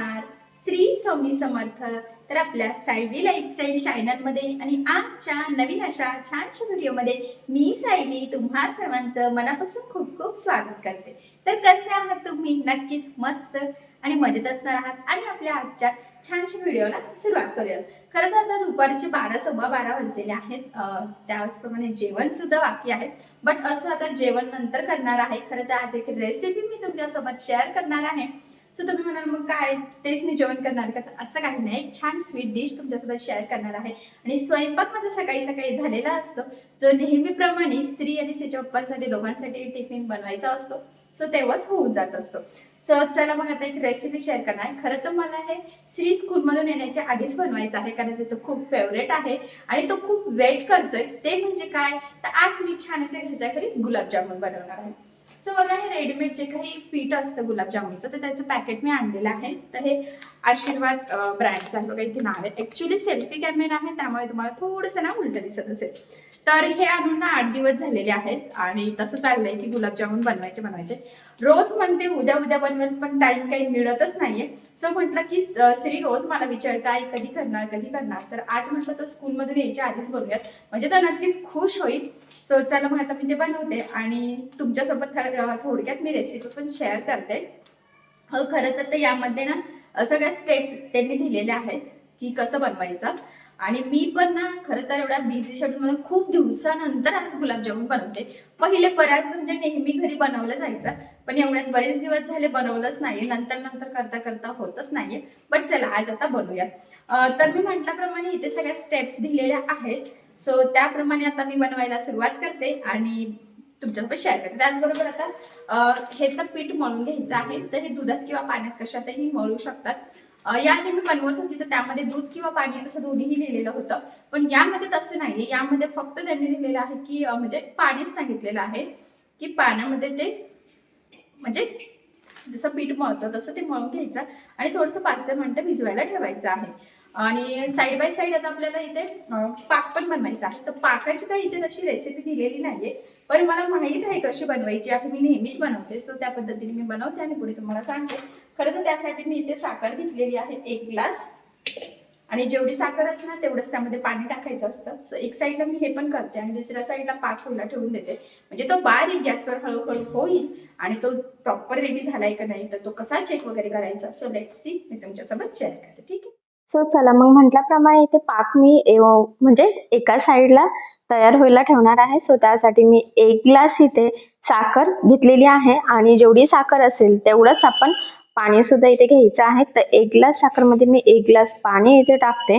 नमस्कार. श्री स्वामी समर्थ. तर आपल्या सायली लाईफस्टाईल चॅनलमध्ये आणि आजच्या नवीन अशा छानशा व्हिडिओमध्ये मी सायली तुम्हा सर्वांचं मनापासून खूप खूप स्वागत करते. तर कसे आहात तुम्ही? नक्कीच मस्त आणि मजेत असणार आहात. आणि आपल्या आजच्या छानशा व्हिडिओला सुरुवात करूयात. खरं तर आता दुपारचे बारा सव्वा बारा वाजलेले आहेत. त्याचप्रमाणे जेवण सुद्धा बाकी आहे. बट असं आता जेवण नंतर करणार आहे. खरं तर आज एक रेसिपी मी तुमच्यासोबत शेअर करणार आहे. सो तुम्ही म्हणाल मग काय? तेच मी जेवण करणार का? तर असं काही नाही. एक छान स्वीट डिश तुमच्यासोबत शेअर करणार आहे. आणि स्वयंपाक माझा सकाळी सकाळी झालेला असतो. जो नेहमीप्रमाणे स्त्री आणि तिच्या पप्पांसाठी दोघांसाठी टिफिन बनवायचा असतो. सो तेव्हाच होऊन जात असतो. सो चला मग आता एक रेसिपी शेअर करणार आहे. खरं तर मला हे श्री स्कूलमधून येण्याच्या आधीच बनवायचं आहे कारण त्याचं खूप फेवरेट आहे. आणि तो खूप वेट करतोय. ते म्हणजे काय? तर आज मी छान असे घरच्या घरी गुलाबजामुन बनवणार आहे. सो बघा हे रेडीमेड जे काही पीठ असतं गुलाबजामुनचं तर त्याचं पॅकेट मी आणलेलं आहे. तर हे आशीर्वाद ब्रँडचं बघा इथे नाव आहे. ॲक्च्युली सेल्फी कॅमेरा आहे त्यामुळे तुम्हाला थोडंसं ना उलटं दिसत असेल. तर हे आणून ना आठ दिवस झालेले आहेत आणि तसं चाललंय की गुलाबजामुन बनवायचे बनवायचे. रोज म्हणते उद्या उद्या बनवेल पण टाइम काही मिळतच नाहीये. सो म्हटलं की श्री रोज मला विचारता आई कधी करणार कधी करणार? तर आज म्हटलं तर स्कूलमधून यायच्या आधीच बनवूयात म्हणजे तर नक्कीच खुश होईल. सो चला मग आता मी ते बनवते आणि तुमच्यासोबत थोड्या- थोडक्यात मी रेसिपी पण शेअर करते. हो खरं तर ते यामध्ये ना सगळ्या स्टेप त्यांनी दिलेल्या आहेत की कसं बनवायचं. आणि मी पण ना खरं तर एवढ्या बिझी शेड्यूलमध्ये खूप दिवसानंतर आज गुलाबजामुन बनवते. पहिले बऱ्याच म्हणजे नेहमी घरी बनवलं जायचं पण एवढ्यात बरेच दिवस झाले बनवलंच नाहीये. नंतर नंतर करता करता होतच नाहीये. बट चला आज आता बनवूयात. तर मी म्हटल्याप्रमाणे इथे सगळ्या स्टेप्स दिलेल्या आहेत. सो त्याप्रमाणे आता मी बनवायला सुरुवात करते आणि तुमच्यासोबत शेअर करते. त्याचबरोबर आता हे तर पीठ मळून घ्यायचं आहे तर हे दुधात किंवा पाण्यात कशातही मळू शकतात. याने याआधी मी बनवत होती तर त्यामध्ये दूध किंवा पाणी असं दोन्हीही लिहिलेलं होतं. पण यामध्ये तसं नाही यामध्ये फक्त त्यांनी लिहिलेलं आहे की म्हणजे पाणीच सांगितलेलं आहे की पाण्यामध्ये ते म्हणजे जसं पीठ मळतं तसं ते मळून घ्यायचं आणि थोडंसं पाच ते मिनटं भिजवायला ठेवायचं आहे. आणि साईड बाय साईड आता आपल्याला इथे पाक पण बनवायचा आहे. तर पाकाची काही इथे तशी रेसिपी दिलेली नाहीये पण मला माहीत आहे कशी बनवायची आहे. मी नेहमीच बनवते सो त्या पद्धतीने मी बनवते आणि पुढे तुम्हाला सांगते. खरं तर त्यासाठी मी इथे साखर घेतलेली आहे एक ग्लास. आणि जेवढी साखर असणार तेवढंच त्यामध्ये पाणी टाकायचं असतं. सो एक साईडला मी हे पण करते आणि दुसऱ्या साईडला पाक व्हायला ठेवून देते. म्हणजे तो बारीक गॅसवर हळूहळू होईल आणि तो प्रॉपर रेडी झालाय का नाही तर तो कसा चेक वगैरे करायचा. सो लेट्स सी मी तुमच्यासोबत शेअर करते. ठीक आहे? सो चला मग म्हटल्याप्रमाणे इथे पाक मी एव- म्हणजे एका साईडला तयार व्हायला ठेवणार आहे. सो त्यासाठी मी एक ग्लास इथे साखर घेतलेली आहे आणि जेवढी साखर असेल तेवढंच आपण पाणी सुद्धा इथे घ्यायचं आहे. तर एक ग्लास साखरमध्ये मी एक ग्लास पाणी इथे टाकते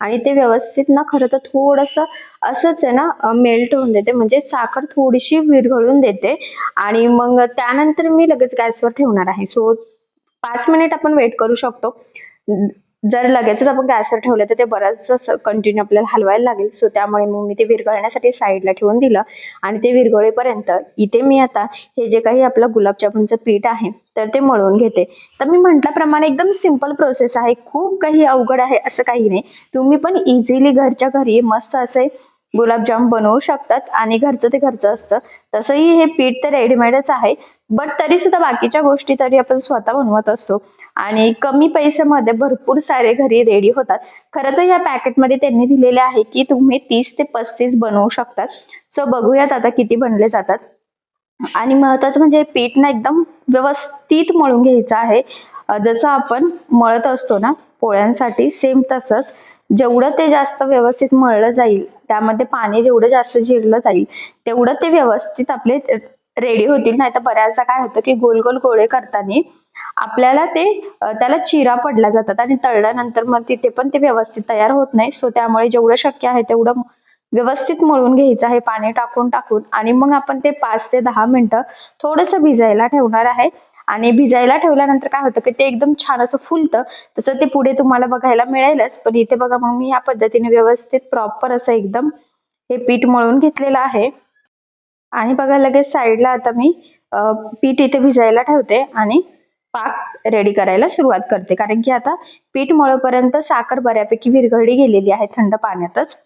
आणि ते व्यवस्थित ना खरं तर थोडंसं असंच आहे ना मेल्ट होऊन देते. म्हणजे साखर थोडीशी विरघळून देते आणि मग त्यानंतर मी लगेच गॅसवर ठेवणार आहे. सो पाच मिनिट आपण वेट करू शकतो. जर लगेचच आपण गॅसवर ठेवलं तर ते बरंच कंटिन्यू आपल्याला हलवायला लागेल. सो त्यामुळे मग मी ते विरघळण्यासाठी साईडला ठेवून दिलं आणि ते विरघळेपर्यंत इथे मी आता हे जे काही आपलं गुलाबजामुनचं पीठ आहे तर ते मळून घेते. तर मी म्हटल्याप्रमाणे एकदम सिंपल प्रोसेस आहे. खूप काही अवघड आहे असं काही नाही. तुम्ही पण इझिली घरच्या घरी मस्त असे गुलाबजाम बनवू शकतात आणि घरचं ते घरचं असतं. तसंही हे पीठ तर रेडीमेडच आहे. बट तरी सुद्धा बाकीच्या गोष्टी तरी आपण स्वतः बनवत असतो. आणि कमी पैशामध्ये भरपूर सारे घरी रेडी होतात. खरं तर या पॅकेटमध्ये त्यांनी दिलेले आहे की तुम्ही तीस ते पस्तीस बनवू शकतात सो बघूयात आता किती बनले जातात. आणि महत्वाचं म्हणजे पीठ ना एकदम व्यवस्थित मळून घ्यायचं आहे. जसं आपण मळत असतो ना पोळ्यांसाठी सेम तसंच. जेवढं ते जास्त व्यवस्थित मळलं जाईल त्यामध्ये पाणी जेवढं जास्त जिरलं जाईल तेवढं ते व्यवस्थित आपले रेडी होतील. नाही तर बऱ्याचदा काय होतं की गोल गोल गोळे करताना आपल्याला ते त्याला चिरा पडल्या जातात आणि तळल्यानंतर मग तिथे पण ते व्यवस्थित तयार होत नाही. सो त्यामुळे जेवढं शक्य आहे तेवढं व्यवस्थित मळून घ्यायचं आहे पाणी टाकून टाकून. आणि मग आपण ते पाच ते दहा मिनिटं थोडंसं भिजायला ठेवणार आहे. आणि भिजायला ठेवल्यानंतर काय होतं की ते एकदम छान असं फुलतं. तसं ते पुढे तुम्हाला बघायला मिळेलच. पण इथे बघा मग मी या पद्धतीने व्यवस्थित प्रॉपर असं एकदम हे पीठ मळून घेतलेलं आहे. आणि बघा लगेच साईडला आता मी पीठ इथे भिजायला ठेवते आणि पाक रेडी करायला सुरुवात करते. कारण की आता पीठ मळपर्यंत साखर बऱ्यापैकी विरघळली गेलेली आहे थंड पाण्यातच.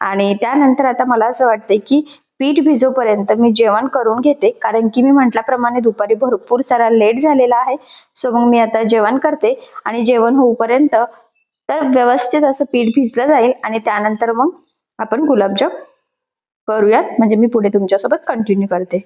आणि त्यानंतर आता मला असं वाटतंय की पीठ भिजोपर्यंत मी जेवण करून घेते. कारण की मी म्हटल्याप्रमाणे दुपारी भरपूर सारा लेट झालेला आहे. सो मग मी आता जेवण करते आणि जेवण होऊपर्यंत तर व्यवस्थित असं पीठ भिजलं जाईल आणि त्यानंतर मग आपण गुलाबजाम करूयात. म्हणजे मी पुढे तुमच्यासोबत कंटिन्यू करते.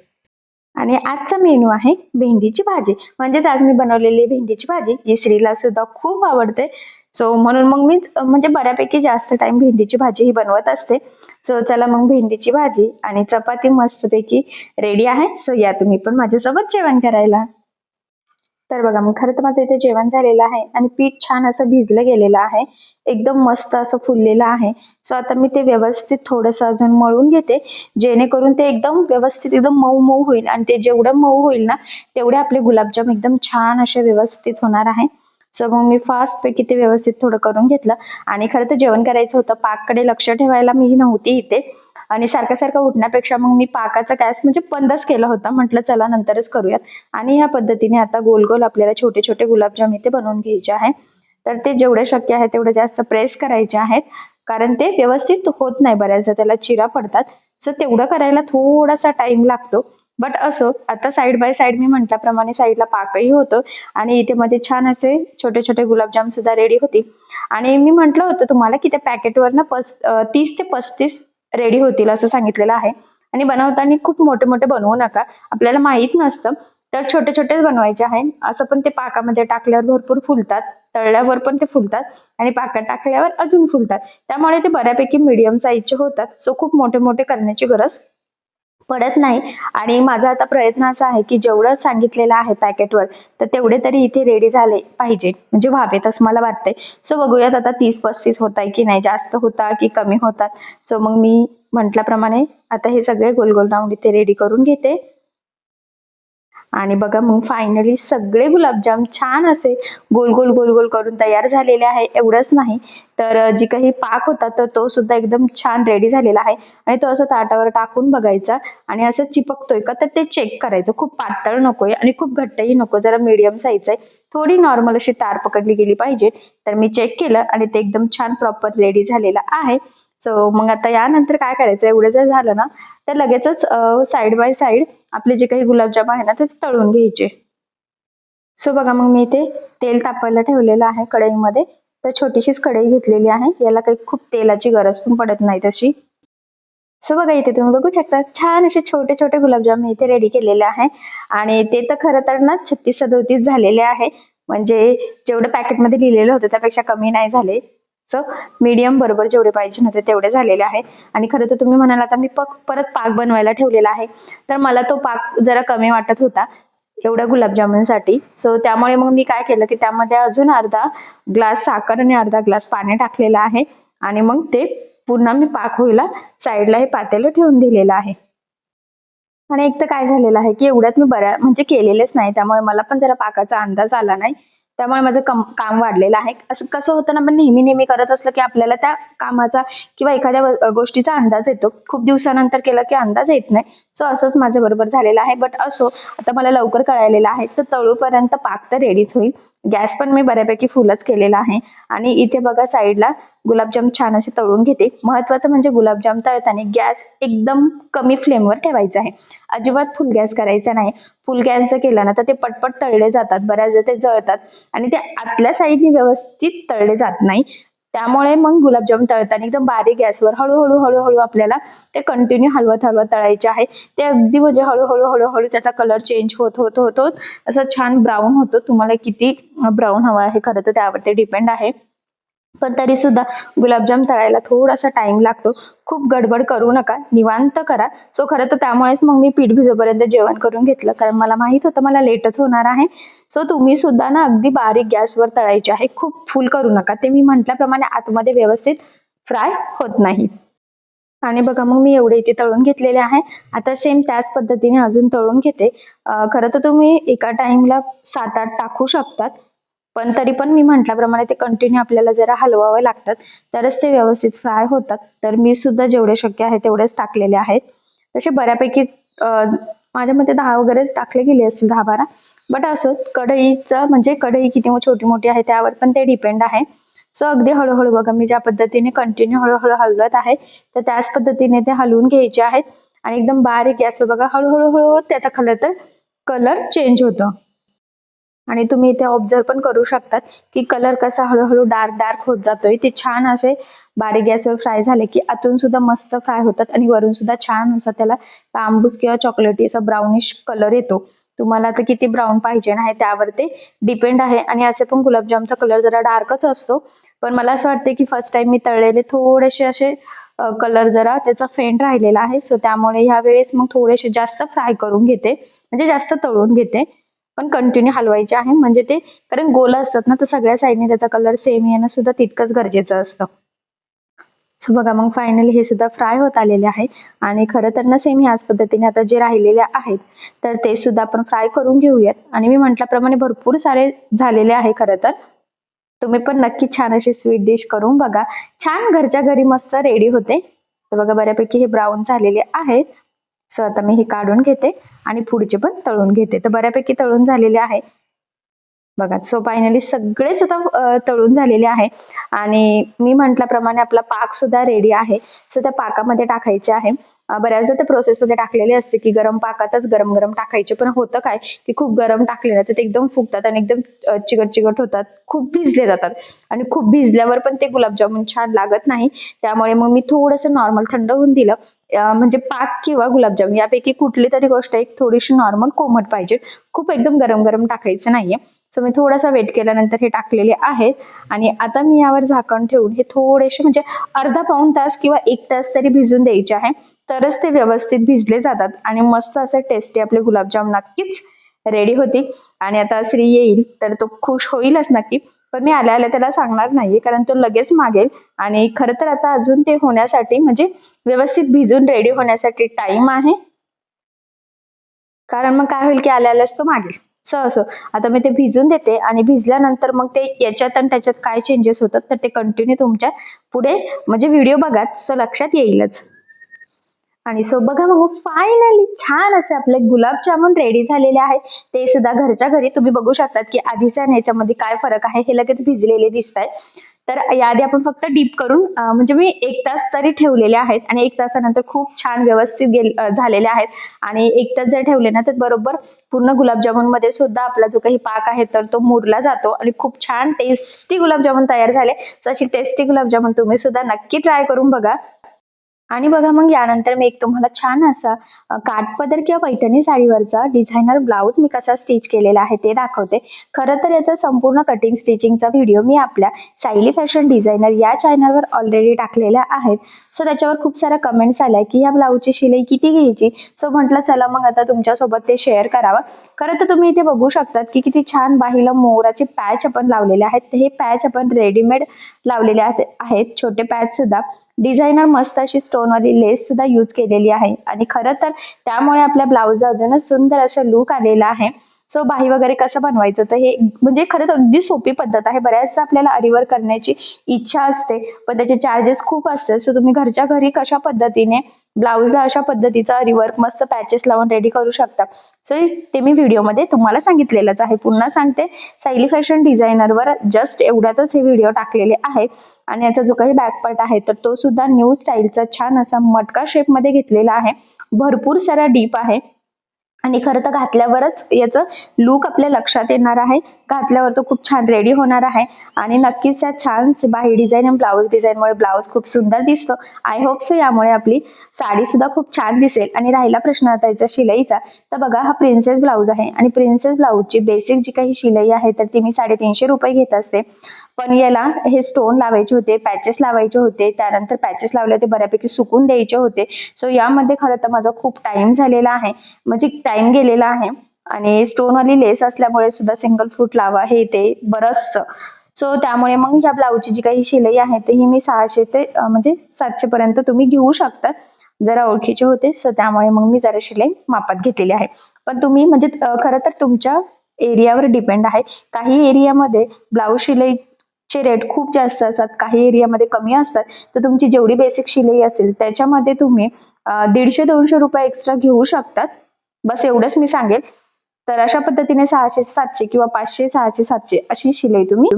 आणि आजचा मेनू आहे भेंडीची भाजी. म्हणजेच आज मी बनवलेली भेंडीची भाजी जी स्त्रीला सुद्धा खूप आवडते. सो म्हणून मग मी म्हणजे बऱ्यापैकी जास्त टाइम भेंडीची भाजी ही बनवत असते. सो चला मग भेंडीची भाजी आणि चपाती मस्तपैकी रेडी आहे. सो या तुम्ही पण माझ्यासोबत जेवण करायला. तर बघा मग खरं तर माझं इथे जेवण झालेलं आहे आणि पीठ छान असं भिजलं गेलेलं आहे. एकदम मस्त असं फुललेलं आहे. सो आता मी ते व्यवस्थित थोडंसं अजून मळून घेते. जेणेकरून ते एकदम व्यवस्थित एकदम मऊ मऊ होईल. आणि ते जेवढं मऊ होईल ना तेवढे आपले गुलाबजाम एकदम छान असे व्यवस्थित होणार आहे. सो मग मी फास्ट पैकी ते व्यवस्थित थोडं करून घेतलं. आणि खरं तर जेवण करायचं होतं. पाककडे लक्ष ठेवायला मी नव्हती इथे. आणि सारखं सारखं उठण्यापेक्षा मग मी पाकाचा गॅस म्हणजे बंदच केला होता. म्हटलं चला नंतरच करूयात. आणि ह्या पद्धतीने आता गोल गोल आपल्याला छोटे छोटे गुलाबजाम इथे बनवून घ्यायचे आहे. तर ते जेवढे शक्य आहे तेवढे जास्त प्रेस करायचे आहेत. कारण ते व्यवस्थित होत नाही बऱ्याचदा त्याला चिरा पडतात. सो तेवढं करायला थोडासा टाइम लागतो. बट असो आता साईड बाय साईड मी म्हटल्याप्रमाणे साईडला पाकही होतं. आणि इथे माझे छान असे छोटे छोटे गुलाबजाम सुद्धा रेडी होती आणि मी म्हटलं होतं तुम्हाला की त्या पॅकेटवर ना पस तीस ते पस्तीस रेडी होतील असं सांगितलेलं आहे. आणि बनवताना खूप मोठे मोठे बनवू नका. आपल्याला माहीत नसतं. तर छोटे छोटेच बनवायचे आहे असं पण ते पाकामध्ये टाकल्यावर भरपूर फुलतात. तळल्यावर पण ते फुलतात. आणि पाकात टाकल्यावर अजून फुलतात. त्यामुळे ते बऱ्यापैकी मिडियम साईजचे होतात. सो खूप मोठे मोठे करण्याची गरज पडत नाही. आणि माझा आता प्रयत्न असा आहे की जेवढं सांगितलेलं आहे पॅकेटवर तर तेवढे तरी इथे रेडी झाले पाहिजे. म्हणजे व्हावेत असं मला वाटतंय. सो बघूयात आता तीस पस्तीस होत आहे की नाही? जास्त होता की कमी होतात? सो मग मी म्हटल्याप्रमाणे आता हे सगळे गोल गोल राऊंड इथे रेडी करून घेते. आणि बघा मग फायनली सगळे गुलाबजाम छान असे गोल गोल गोल गोल करून तयार झालेले आहे. एवढंच नाही तर जी काही पाक होता तर तो सुद्धा एकदम छान रेडी झालेला आहे. आणि तो असं ताटावर टाकून बघायचा आणि असं चिपकतोय का तर ते चेक करायचं. खूप पातळ नकोय आणि खूप घट्टही नको जरा मीडियम साईज आहे. थोडी नॉर्मल अशी तार पकडली गेली पाहिजे. तर मी चेक केलं आणि ते एकदम छान प्रॉपर रेडी झालेलं आहे. सो मग आता यानंतर काय करायचं? एवढं जर झालं ना तर लगेचच साईड बाय साईड आपले जे काही गुलाबजाम आहे ना ते तळून घ्यायचे. सो बघा मग मी इथे तेल तापायला ठेवलेलं आहे कढईमध्ये. तर छोटीशीच कढई घेतलेली आहे. याला काही खूप तेलाची गरज पण पडत नाही तशी. सो बघा इथे तुम्ही बघू शकता छान असे छोटे छोटे गुलाबजाम मी इथे रेडी केलेले आहे. आणि ते तर खरं तर ना छत्तीस सदोतीस झालेले आहे. म्हणजे जेवढं पॅकेटमध्ये लिहिलेलं होतं त्यापेक्षा कमी नाही झाले. मीडियम बरोबर जेवढे पाहिजे होते तेवढे झालेले आहे आणि खरं तर तुम्ही म्हणाल आता मी पक परत पाक बनवायला ठेवलेला आहे. तर मला तो पाक जरा कमी वाटत होता एवढ्या गुलाबजामुनसाठी. सो त्यामुळे मग मी काय केलं की त्यामध्ये अजून अर्धा ग्लास साखर आणि अर्धा ग्लास पाणी टाकलेलं आहे. आणि मग ते पुन्हा मी पाक होईला साईडला हे पातेलं ठेवून दिलेलं आहे. आणि एक तर काय झालेलं आहे की एवढ्यात मी बऱ्या म्हणजे केलेलेच नाही. त्यामुळे मला पण जरा पाकाचा अंदाज आला नाही. त्यामुळे माझं कम काम वाढलेलं आहे. असं कसं होतं ना पण नेहमी नेहमी करत असलं की आपल्याला त्या कामाचा किंवा एखाद्या गोष्टीचा अंदाज येतो. खूप दिवसानंतर केलं की अंदाज येत नाही. सो असंच माझ्या बरोबर झालेलं आहे. बट असो आता मला लवकर कळालेलं आहे. तर तळूपर्यंत पाक तर रेडीच होईल. गॅस पण मी बऱ्यापैकी फुलच केलेला आहे. आणि इथे बघा साईडला गुलाबजाम छान असे तळून घेते. महत्वाचं म्हणजे गुलाबजाम तळताना गॅस एकदम कमी फ्लेमवर ठेवायचा आहे. अजिबात फुल गॅस करायचा नाही. फुल गॅस जर केला ना तर ते पटपट तळले जातात. बऱ्याचदा ते जळतात. आणि ते आतल्या साईडने व्यवस्थित तळले जात नाही. त्यामुळे मग गुलाबजाम तळताना एकदम बारीक गॅसवर हळूहळू हळूहळू आपल्याला ते कंटिन्यू हलवत हलवत तळायचे आहे. ते अगदी म्हणजे हळूहळू हळूहळू त्याचा कलर चेंज होत होत होत होत असं छान ब्राऊन होतो. तुम्हाला किती ब्राऊन हवा आहे खरं तर त्यावरती डिपेंड आहे. पण तरी सुद्धा गुलाबजाम तळायला थोडासा टाइम लागतो. खूप गडबड करू नका. निवांत करा. सो खरं तर त्यामुळेच मग मी पीठ भिजोपर्यंत जेवण करून घेतलं. कारण मला माहीत होतं मला लेटच होणार आहे. सो तुम्ही सुद्धा ना अगदी बारीक गॅसवर तळायचे आहे. खूप फुल करू नका. ते मी म्हटल्याप्रमाणे आतमध्ये व्यवस्थित फ्राय होत नाही. आणि बघा मग मी एवढे इथे तळून घेतलेले आहे. आता सेम त्याच पद्धतीने अजून तळून घेते. खरं तर तुम्ही एका टाइमला सात आठ टाकू शकतात. पण तरी पण मी म्हटल्याप्रमाणे ते कंटिन्यू आपल्याला जरा हलवावे लागतात. तरच ते व्यवस्थित फ्राय होतात. तर मी सुद्धा जेवढे शक्य आहे तेवढेच टाकलेले आहेत. तसे बऱ्यापैकी माझ्या मते दहा वगैरे टाकले गेले असतील दहा बारा. बट असोच कढईचं म्हणजे कढई किती छोटी मोठी आहे त्यावर पण ते डिपेंड आहे. सो अगदी हळूहळू बघा मी ज्या पद्धतीने कंटिन्यू हळूहळू हलवत आहे तर त्याच पद्धतीने ते हलवून घ्यायचे आहेत. आणि एकदम बारीक गॅसवर बघा हळूहळू हळूहळू त्याचा कलर तर कलर चेंज होतो. आणि तुम्ही इथे ऑब्झर्व पण करू शकतात की कलर कसा हळूहळू डार्क डार्क होत जातोय. ते छान असे बारीक गॅसवर फ्राय झाले की आतून सुद्धा मस्त फ्राय होतात आणि वरून सुद्धा छान असा त्याला तांबूस किंवा चॉकलेटी असा ब्राउनिश कलर येतो. तुम्हाला आता किती ब्राऊन पाहिजे आहे त्यावर ते डिपेंड आहे. आणि असे पण गुलाबजामचा कलर जरा डार्कच असतो. पण मला असं वाटतं की फर्स्ट टाइम मी तळलेले थोडेसे असे कलर जरा त्याचा फेंट राहिलेला आहे. सो त्यामुळे ह्या वेळेस मग थोडेसे जास्त फ्राय करून घेते. म्हणजे जास्त तळून घेते. पण कंटिन्यू हलवायचे आहे. म्हणजे ते कारण गोल असतात ना तर सगळ्या साईडने त्याचा कलर सेम येणं सुद्धा तितकंच गरजेचं असतं. सो बघा मग फायनली हे सुद्धा फ्राय होत आलेले आहे. आणि खरं तर ना सेम ह्याच पद्धतीने आता जे राहिलेले आहेत तर ते सुद्धा आपण फ्राय करून घेऊयात. आणि मी म्हटल्याप्रमाणे भरपूर सारे झालेले आहे खरं तर. तुम्ही पण नक्की छान अशी स्वीट डिश करून बघा. छान घरच्या घरी मस्त रेडी होते. तर बघा बऱ्यापैकी हे ब्राऊन झालेले आहेत. सो आता मी हे काढून घेते आणि पुढचे पण तळून घेते. तर बऱ्यापैकी तळून झालेले आहे. बघा सो फायनली सगळेच आता तळून झालेले आहे. आणि मी म्हटल्याप्रमाणे आपला पाक सुद्धा रेडी आहे. सो त्या पाकामध्ये टाकायचे आहे. बऱ्याचदा त्या प्रोसेसमध्ये टाकलेले असते की गरम पाकातच गरम गरम टाकायचे. पण होतं काय की खूप गरम टाकले ना तर ते एकदम फुगतात आणि एकदम चिकट चिकट होतात. खूप भिजले जातात. आणि खूप भिजल्यावर पण ते गुलाबजामुन छान लागत नाही. त्यामुळे मग मी थोडंसं नॉर्मल थंड होऊन दिलं. म्हणजे पाक किंवा गुलाबजाम यापैकी कुठली तरी गोष्ट एक थोडीशी नॉर्मल कोमट पाहिजे. खूप एकदम गरम गरम टाकायचं नाहीये. सो मी थोडासा वेट केल्यानंतर हे टाकलेले आहेत. आणि आता मी यावर झाकण ठेवून हे थोडेसे म्हणजे अर्धा पाऊण तास किंवा एक तास तरी भिजून द्यायचे आहे. तरच ते व्यवस्थित भिजले जातात. आणि मस्त असे टेस्टी आपले गुलाबजाम नक्कीच रेडी होतील. आणि आता श्री येईल तर तो खुश होईलच नक्की. पण मी आल्या आल्या त्याला सांगणार नाहीये कारण तो लगेच मागेल. आणि खरं तर आता अजून ते होण्यासाठी म्हणजे व्यवस्थित भिजून रेडी होण्यासाठी टाइम आहे. कारण मग काय होईल की आल्या आल्याच तो मागेल. सो असो आता मी ते भिजून देते आणि भिजल्यानंतर मग ते याच्यात आणि त्याच्यात काय चेंजेस होतात तर ते कंटिन्यू तुमच्यापुढे म्हणजे व्हिडिओ बघा सो लक्षात येईलच. आणि सो बघा मग फायनली छान असे आपले गुलाबजामुन रेडी झालेले आहे ते सुद्धा घरच्या घरी तुम्ही बघू शकतात की आधीच्या आणि याच्यामध्ये काय फरक आहे हे लगेच भिजलेले दिसत आहे तर याआधी आपण फक्त डीप करून म्हणजे मी एक तास तरी ठेवलेले आहेत आणि एक तासानंतर खूप छान व्यवस्थित गेल झालेले आहेत. आणि एक तास जर ठेवले ना तर बरोबर पूर्ण गुलाबजामुनमध्ये सुद्धा आपला जो काही पाक आहे तर तो मुरला जातो आणि खूप छान टेस्टी गुलाबजामुन तयार झाले. अशी टेस्टी गुलाबजामुन तुम्ही सुद्धा नक्की ट्राय करून बघा. आणि बघा मग यानंतर मी एक तुम्हाला छान असा काठपदर किंवा पैठणी साडीवरचा डिझायनर ब्लाऊज मी कसा स्टिच केलेला आहे ते दाखवते. खरं तर याचा संपूर्ण कटिंग स्टिचिंगचा व्हिडिओ मी आपल्या सायली फॅशन डिझायनर या चॅनलवर ऑलरेडी टाकलेल्या आहेत. सो त्याच्यावर खूप साऱ्या कमेंट्स आल्या की या ब्लाऊजची शिलाई किती घ्यायची? सो म्हटलं चला मग आता तुमच्यासोबत ते शेअर करावं. खरं तर तुम्ही इथे बघू शकतात की किती छान बाहीला मोराचे पॅच आपण लावलेले आहेत. हे पॅच आपण रेडीमेड लावलेले आहेत छोटे पॅच सुद्धा. डिझायनर मस्त अशी स्टोनवाली लेस सुद्धा यूज केलेली आहे. आणि खरं तर त्यामुळे आपल्या ब्लाऊजला अजूनच सुंदर असं लुक आलेला आहे. बाही वगैरे कसं बनवायचं? तर हे म्हणजे खरंच अगदी सोपी पद्धत आहे. बऱ्याचदा आपल्याला अरीवर करण्याची इच्छा असते. पण त्याचे चार्जेस खूप असतात. सो तुम्ही घरच्या घरी कशा पद्धतीने ब्लाऊजला अशा पद्धतीचा रिवर्क मस्त पॅचेस लावून रेडी करू शकता. सो ते मी व्हिडिओमध्ये तुम्हाला सांगितलेलंच आहे. पुन्हा सांगते. सायली फॅशन डिझायनरवर जस्ट एवढ्यातच हे व्हिडिओ टाकलेले आहेत. आणि याचा जो काही बॅकपार्ट आहे तर तो सुद्धा न्यू स्टाईलचा छान असा मटका शेपमध्ये घेतलेला आहे. भरपूर सारा डीप आहे. आणि खरं तर घातल्यावरच याचं लुक आपल्या लक्षात येणार आहे. घातल्यावर तो खूप छान रेडी होणार आहे. आणि नक्कीच या छान बाही डिझाईन आणि ब्लाऊज डिझाईनमुळे ब्लाऊज खूप सुंदर दिसतो. आय होप सो यामुळे आपली साडी सुद्धा खूप छान दिसेल. आणि राहिला प्रश्न आता याचा शिलाईचा तर बघा हा प्रिन्सेस ब्लाऊज आहे. आणि प्रिन्सेस ब्लाऊजची बेसिक जी काही शिलाई आहे तर ती मी साडेतीनशे रुपये घेत असते. पण याला हे स्टोन लावायचे होते पॅचेस लावायचे होते त्यानंतर पॅचेस लावले ते बऱ्यापैकी सुकून द्यायचे होते. सो यामध्ये खरं तर माझा खूप टाइम झालेला आहे. म्हणजे टाइम गेलेला आहे. आणि स्टोनवाली लेस असल्यामुळे सुद्धा सिंगल फूट लावा हे ते बरंच सो त्यामुळे मग ह्या ब्लाऊजची जी काही शिलाई आहे ती ही मी सहाशे ते म्हणजे सातशे पर्यंत तुम्ही घेऊ शकता. जरा ओळखीचे होते. सो त्यामुळे मग मी जरा शिलाई मापात घेतलेली आहे. पण तुम्ही म्हणजे खरं तर तुमच्या एरियावर डिपेंड आहे. काही एरियामध्ये ब्लाऊज शिलाई चे रेट खूप जास्त असतात काही एरियामध्ये कमी असतात तर तुमची जेवढी बेसिक शिलाई असेल त्याच्यामध्ये तुम्ही दीडशे दोनशे रुपये एक्स्ट्रा घेऊ शकतात. बस एवढंच मी सांगेल. तर अशा पद्धतीने सहाशे सातशे किंवा पाचशे सहाशे सातशे अशी शिलाई तुम्ही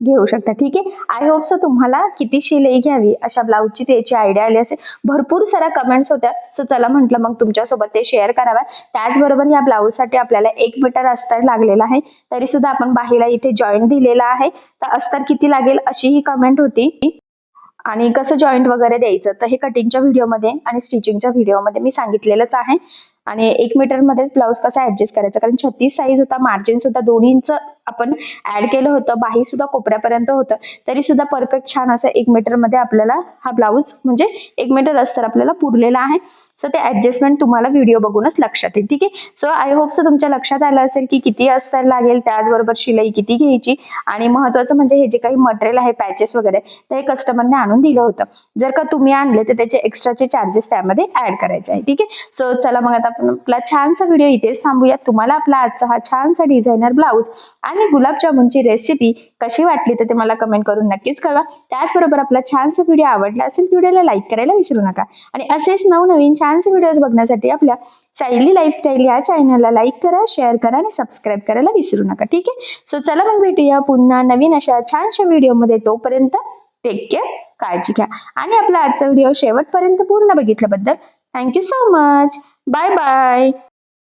घेऊ शकता. ठीक आहे? आय होप सो तुम्हाला किती शिलाई घ्यावी अशा ब्लाऊजची त्याची आयडिया आली असेल. भरपूर साऱ्या कमेंट्स होत्या. सो चला म्हटलं मग तुमच्यासोबत ते शेअर कराव्या त्याचबरोबर या ब्लाऊजसाठी आपल्याला एक मीटर अस्तर लागलेला आहे. तरी सुद्धा आपण बाहीला इथे जॉईंट दिलेला आहे. तर अस्तर किती लागेल अशी ही कमेंट होती. आणि कसं जॉईंट वगैरे द्यायचं तर हे कटिंगच्या व्हिडिओमध्ये आणि स्टिचिंगच्या व्हिडिओमध्ये मी सांगितलेलंच आहे. आणि एक मीटरमध्येच ब्लाऊज कसा ऍडजस्ट करायचा? कारण छत्तीस साईज होता मार्जिन सुद्धा दोन इंच आपण ऍड केलं होतं बाही सुद्धा कोपऱ्यापर्यंत होतं. तरी सुद्धा परफेक्ट छान असं एक मीटरमध्ये आपल्याला हा ब्लाऊज म्हणजे एक मीटर अस्तर आपल्याला पुरलेला आहे. सो ते ऍडजस्टमेंट तुम्हाला व्हिडिओ बघूनच लक्षात येईल ठीक आहे? सो आय होप सो तुमच्या लक्षात आलं असेल की किती अस्तर लागेल त्याचबरोबर शिलाई किती घ्यायची? आणि महत्वाचं म्हणजे हे जे काही मटेरियल आहे पॅचेस वगैरे ते कस्टमरने आणून दिलं होतं. जर का तुम्ही आणले तर त्याचे एक्स्ट्राचे चार्जेस त्यामध्ये ऍड करायचे आहे ठीक आहे? सो चला मग आता आपण आपला छानसा व्हिडिओ इथेच थांबूया. तुम्हाला आपला आजचा हा छानसा डिझायनर ब्लाऊज आणि गुलाबजामुनची रेसिपी कशी वाटली तर ते मला कमेंट करून नक्कीच कळवा. त्याचबरोबर आपला छानसा व्हिडिओ आवडला असेल तर व्हिडिओला लाईक करायला विसरू नका. आणि असेच नवनवीन छानसे व्हिडिओज बघण्यासाठी आपल्या सायली लाईफस्टाईल या चॅनलला लाईक करा शेअर करा आणि सबस्क्राईब करायला विसरू नका. ठीक आहे? सो चला मग भेटूया पुन्हा नवीन अशा छानशा व्हिडिओमध्ये तोपर्यंत टेक केअर काळजी घ्या. आणि आपला आजचा व्हिडिओ शेवटपर्यंत पूर्ण बघितल्याबद्दल thank you so much bye bye